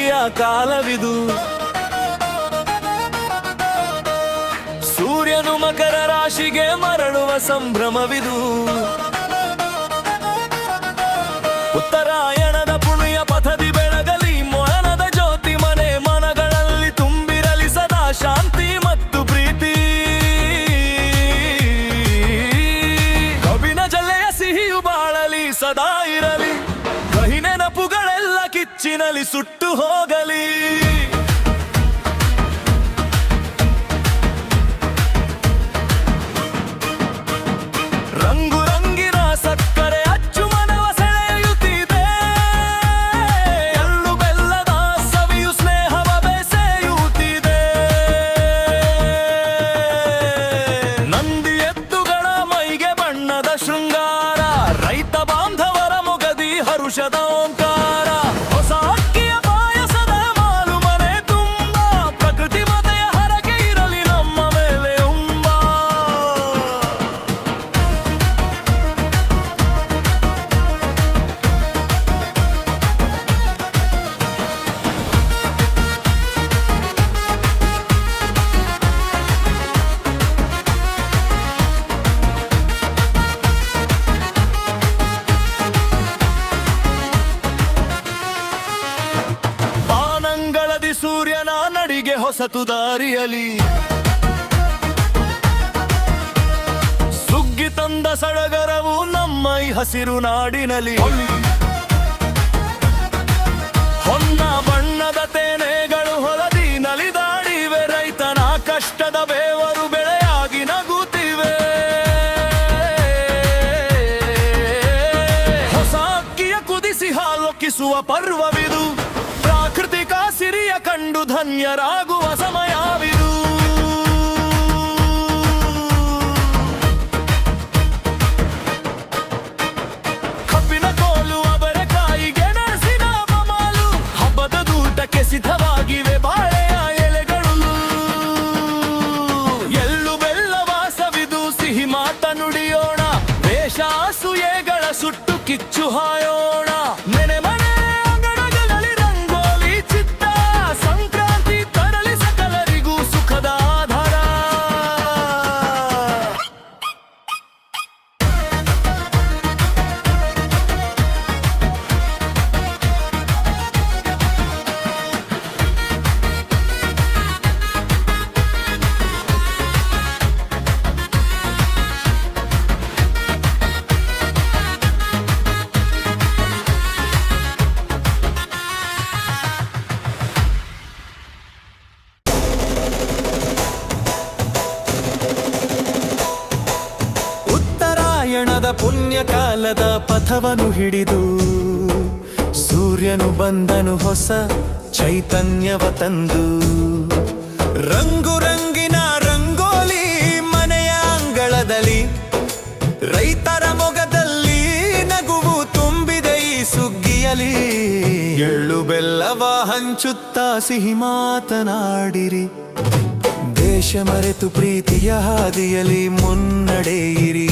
ಪ್ರೀತಿಯ ಕಾಲವಿದು. ಸೂರ್ಯನು ಮಕರ ರಾಶಿಗೆ ಮರಳುವ ಸಂಭ್ರಮವಿದು. ಉತ್ತರಾಯಣದ ಪುಣ್ಯ ಪಥದಿ ಬೆಳಗಲಿ ಮೊಳನದ ಜ್ಯೋತಿ ಮನೆ ಮನಗಳಲ್ಲಿ ತುಂಬಿರಲಿ ಸದಾ ಶಾಂತಿ ಮತ್ತು ಪ್ರೀತಿ. ಕವಿನ ಜಲ್ಲೆಯ ಸಿಹಿಯು ಬಾಳಲಿ, ಸದಾ ಇರಲಿ. ಸುಟ್ಟು ಹೋಗಲಿ. ಬಾನಂಗಳದಿ ಸೂರ್ಯನ ನಡಿಗೆ ಹೊಸತು ದಾರಿಯಲಿ. ಸುಗ್ಗಿ ತಂದ ಸಡಗರವು ನಮ್ಮ ಹಸಿರು ನಾಡಿನಲಿ ಹೊನ್ನ ಬಣ್ಣದ ತೇನೆಗಳು ಹೊಲದಿ ನಲಿದಾಡಿವೆ ರೈತನ ಕಷ್ಟದ ಬೇವರು ಬೆಳೆಯಾಗಿ ನಗುತ್ತಿವೆ. ಹೊಸ ಅಕ್ಕಿಯ ಕುದಿಸಿ ಹಾಲೊಕ್ಕಿಸುವ ಪರ್ವವಿದು. ಧನ್ಯರಾಗುವ ಸಮಯವಿದು. ಕಬ್ಬಿನ ಕೋಲು ಅವರ ಗೆಣಸಿನ ಬಮಾಲು ಹಬ್ಬದ ದೂಟಕ್ಕೆ ಸಿದ್ಧವಾಗಿವೆ ಬಾಳೆಯ ಎಲೆಗಳು. ಎಲ್ಲು ಬೆಲ್ಲ ವಾಸವಿದು, ಸಿಹಿ ಮಾತ ನುಡಿಯೋಣ ಸುಟ್ಟು ಕಿಚ್ಚು ಹಾಯೋಣ. ಉತ್ತರಾಯಣದ ಪುಣ್ಯಕಾಲದ ಪಥವನ್ನು ಹಿಡಿದು ಸೂರ್ಯನು ಬಂದನು ಹೊಸ ಚೈತನ್ಯವ ತಂದು. ರಂಗು ರಂಗಿನ ರಂಗೋಲಿ ಮನೆಯ ಅಂಗಳದಲ್ಲಿ, ರೈತರ ಮೊಗದಲ್ಲಿ ನಗುವು ತುಂಬಿದೆ ಈ ಸುಗ್ಗಿಯಲಿ ಎಳ್ಳು ಬೆಲ್ಲವ ಹಂಚುತ್ತಾ ಸಿಹಿ ಮಾತನಾಡಿರಿ. ದೇಶ ಮರೆತು ಪ್ರೀತಿಯ ಹಾದಿಯಲ್ಲಿ ಮುನ್ನಡೆಯಿರಿ.